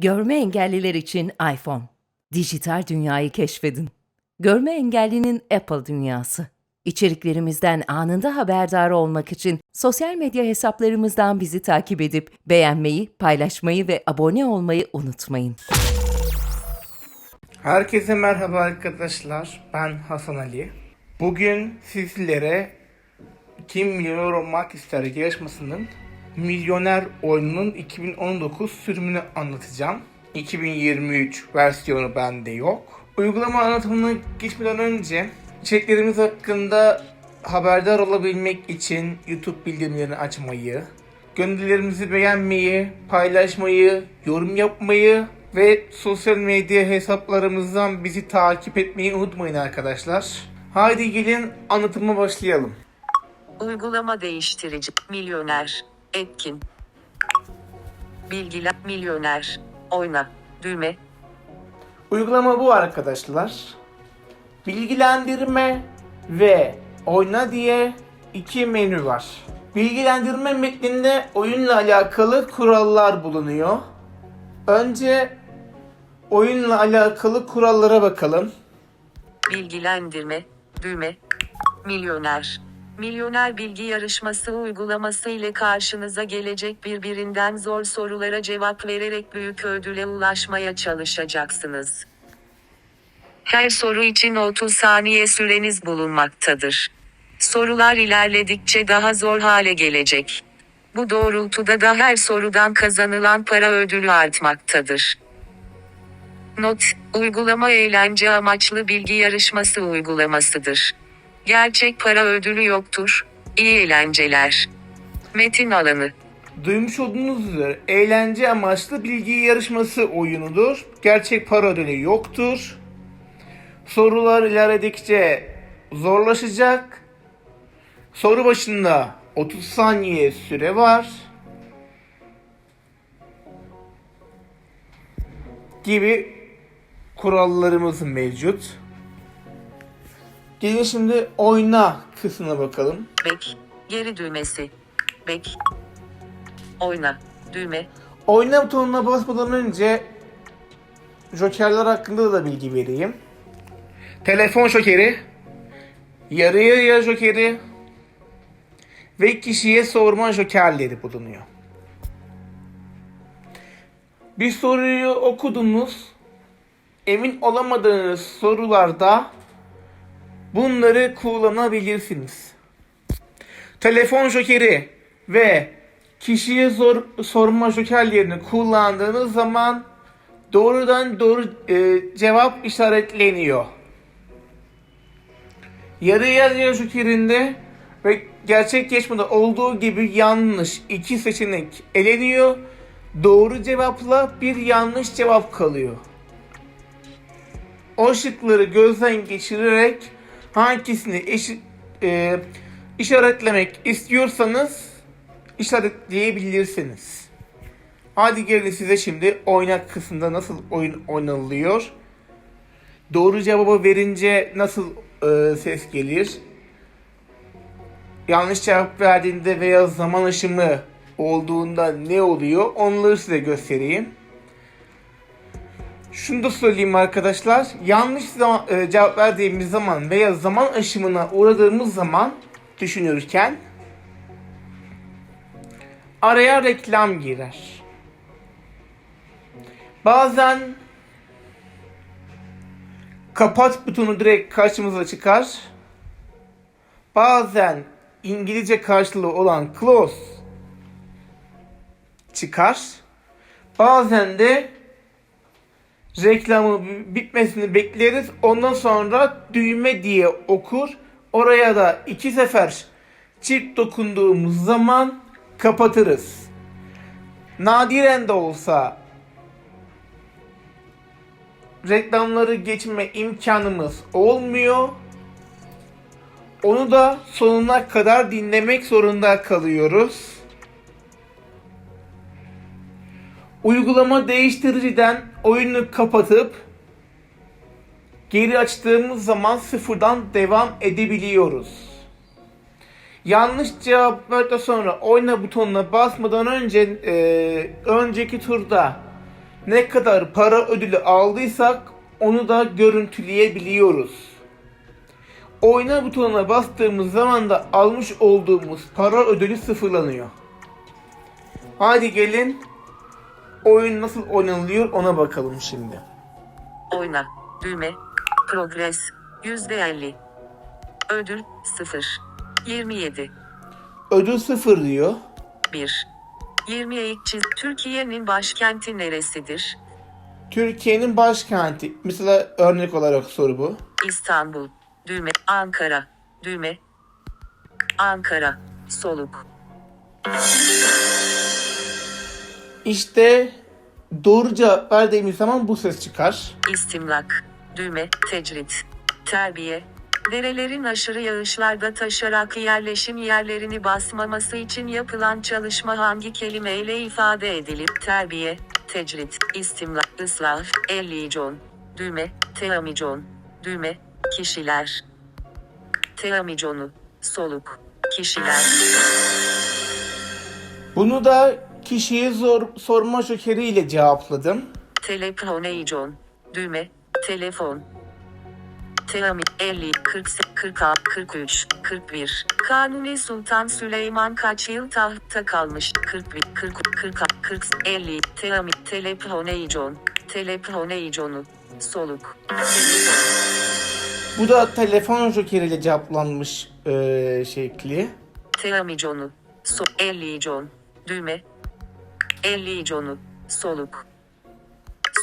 Görme engelliler için iPhone. Dijital dünyayı keşfedin. Görme engellinin Apple dünyası. İçeriklerimizden anında haberdar olmak için sosyal medya hesaplarımızdan bizi takip edip beğenmeyi, paylaşmayı ve abone olmayı unutmayın. Herkese merhaba arkadaşlar. Ben Hasan Ali. Bugün sizlere Kim Milyoner Olmak İster yarışmasının Milyoner oyununun 2019 sürümünü anlatacağım. 2023 versiyonu bende yok. Uygulama anlatımına geçmeden önce içeriklerimiz hakkında haberdar olabilmek için YouTube bildirimlerini açmayı, gönderilerimizi beğenmeyi, paylaşmayı, yorum yapmayı ve sosyal medya hesaplarımızdan bizi takip etmeyi unutmayın arkadaşlar. Haydi gelin anlatıma başlayalım. Uygulama değiştirici. Milyoner. Etkin. Bilgiler. Milyoner. Oyna. Düğme. Uygulama bu arkadaşlar. Bilgilendirme ve oyna diye iki menü var. Bilgilendirme metninde oyunla alakalı kurallar bulunuyor. Önce oyunla alakalı kurallara bakalım. Bilgilendirme. Düğme. Milyoner. Milyoner bilgi yarışması uygulaması ile karşınıza gelecek birbirinden zor sorulara cevap vererek büyük ödüle ulaşmaya çalışacaksınız. Her soru için 30 saniye süreniz bulunmaktadır. Sorular ilerledikçe daha zor hale gelecek. Bu doğrultuda da her sorudan kazanılan para ödülü artmaktadır. Not: Uygulama eğlence amaçlı bilgi yarışması uygulamasıdır. Gerçek para ödülü yoktur. İyi eğlenceler. Metin alanı. Duymuş olduğunuz üzere eğlence amaçlı bilgi yarışması oyunudur. Gerçek para ödülü yoktur. Sorular ilerledikçe zorlaşacak. Soru başında 30 saniye süre var. Gibi kurallarımız mevcut. Gelin şimdi oyna kısmına bakalım. Bek. Geri düğmesi. Bek. Oyna. Düğme. Oyna butonuna basmadan önce jokerler hakkında da bilgi vereyim. Telefon jokeri, yarı yarıya jokeri ve kişiye sorma jokerleri bulunuyor. Bir soruyu okudunuz, emin olamadığınız sorularda bunları kullanabilirsiniz. Telefon jokeri ve kişiye zor, sorma jokerlerini kullandığınız zaman doğrudan doğru e, cevap işaretleniyor. Yarı yarıya jokerinde ve gerçek geçmede olduğu gibi yanlış iki seçenek eleniyor. Doğru cevapla bir yanlış cevap kalıyor. O şıkları gözden geçirerek hangisini eşi, e, işaretlemek istiyorsanız işaretleyebilirsiniz. Hadi gelin size şimdi oynak kısmında nasıl oyun oynanılıyor. Doğru cevabı verince nasıl e, ses gelir. Yanlış cevap verdiğinde veya zaman aşımı olduğunda ne oluyor onları size göstereyim. Şunu da söyleyeyim arkadaşlar. Yanlış zaman, e, cevap verdiğimiz zaman veya zaman aşımına uğradığımız zaman düşünürken araya reklam girer. Bazen kapat butonu direkt karşımıza çıkar. Bazen İngilizce karşılığı olan close çıkar. Bazen de reklamı bitmesini bekleriz. Ondan sonra düğme diye okur. Oraya da iki sefer çift dokunduğumuz zaman kapatırız. Nadiren de olsa reklamları geçme imkanımız olmuyor. Onu da sonuna kadar dinlemek zorunda kalıyoruz. Uygulama değiştiriciden oyunu kapatıp geri açtığımız zaman sıfırdan devam edebiliyoruz. Yanlış cevap verdikten sonra oyna butonuna basmadan önce e, önceki turda ne kadar para ödülü aldıysak onu da görüntüleyebiliyoruz. Oyna butonuna bastığımız zaman da almış olduğumuz para ödülü sıfırlanıyor. Hadi gelin oyun nasıl oynanılıyor ona bakalım şimdi. Oyna. Düğme. Progress. %50. Ödül 0. 27. Ödül sıfır diyor. 1. 20 çiz. Türkiye'nin başkenti neresidir? Türkiye'nin başkenti. Mesela örnek olarak soru bu. İstanbul. Düğme. Ankara. Düğme. Ankara. Soluk. İşte doğru cevap verdiğimiz zaman bu ses çıkar. İstimlak. Düğme. Tecrit. Terbiye. Derelerin aşırı yağışlarda taşarak yerleşim yerlerini basmaması için yapılan çalışma hangi kelimeyle ifade edilir? Terbiye, tecrit, istimlak, ıslah, ellicon, düğme, teamicon, düğme, kişiler. Teamiconu, soluk, kişiler. Bunu da kişiye zor, sorma jokeriyle cevapladım. Telefoneicon, düğme, telefon. Teami 50, 40, 46, 43, 41. Kanuni Sultan Süleyman kaç yıl tahtta kalmış? 41, 40, 40, 40, 50. Teami, telefoneicon, telefoneiconu, soluk. Bu da telefon jokeriyle cevaplanmış eee şekli. Teamiconu, so, ellicon, düğme, elliconu, soluk.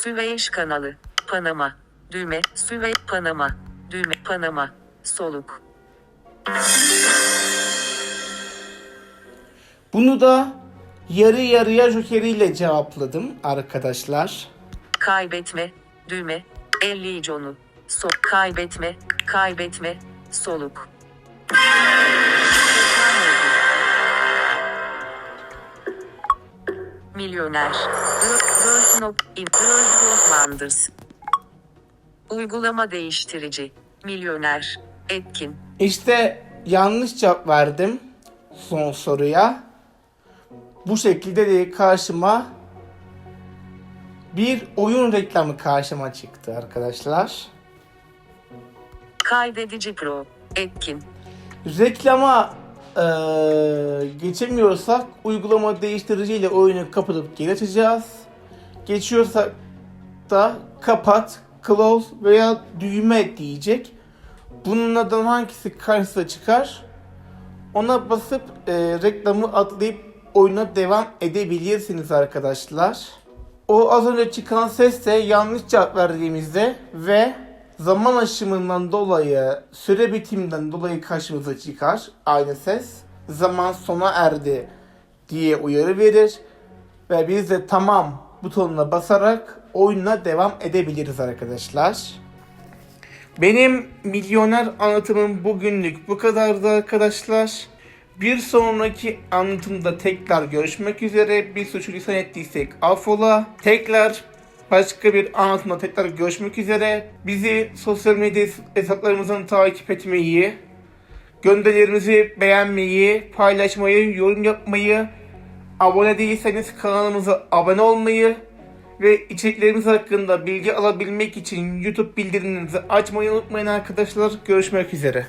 Süveyş kanalı, Panama, düğme, Süvey, Panama, düğme, Panama, soluk. Bunu da yarı yarıya jokeriyle cevapladım arkadaşlar. Kaybetme, düğme, elliconu, so, kaybetme, kaybetme, soluk. Milyoner. Wanders. Uygulama değiştirici. Milyoner. Etkin. İşte yanlış cevap verdim son soruya. Bu şekilde de karşıma bir oyun reklamı karşıma çıktı arkadaşlar. Kaydedici Pro. Etkin. Reklama eee, geçemiyorsak uygulama değiştiriciyle oyunu kapatıp geri açacağız. Geçiyorsak da kapat, close veya düğme diyecek. Bunlardan hangisi karşısına çıkar? Ona basıp eee, reklamı atlayıp oyuna devam edebilirsiniz arkadaşlar. O az önce çıkan ses de yanlış cevap verdiğimizde ve zaman aşımından dolayı, süre bitiminden dolayı karşımıza çıkar aynı ses. Zaman sona erdi diye uyarı verir ve biz de tamam butonuna basarak oyuna devam edebiliriz arkadaşlar. Benim milyoner anlatımım bugünlük bu kadardı arkadaşlar. Bir sonraki anlatımda tekrar görüşmek üzere. Bir suçu lisan ettiysek affola. Tekrar başka bir anlatımda tekrar görüşmek üzere. Bizi sosyal medya hesaplarımızdan takip etmeyi, gönderilerimizi beğenmeyi, paylaşmayı, yorum yapmayı, abone değilseniz kanalımıza abone olmayı ve içeriklerimiz hakkında bilgi alabilmek için YouTube bildirimlerinizi açmayı unutmayın arkadaşlar. Görüşmek üzere.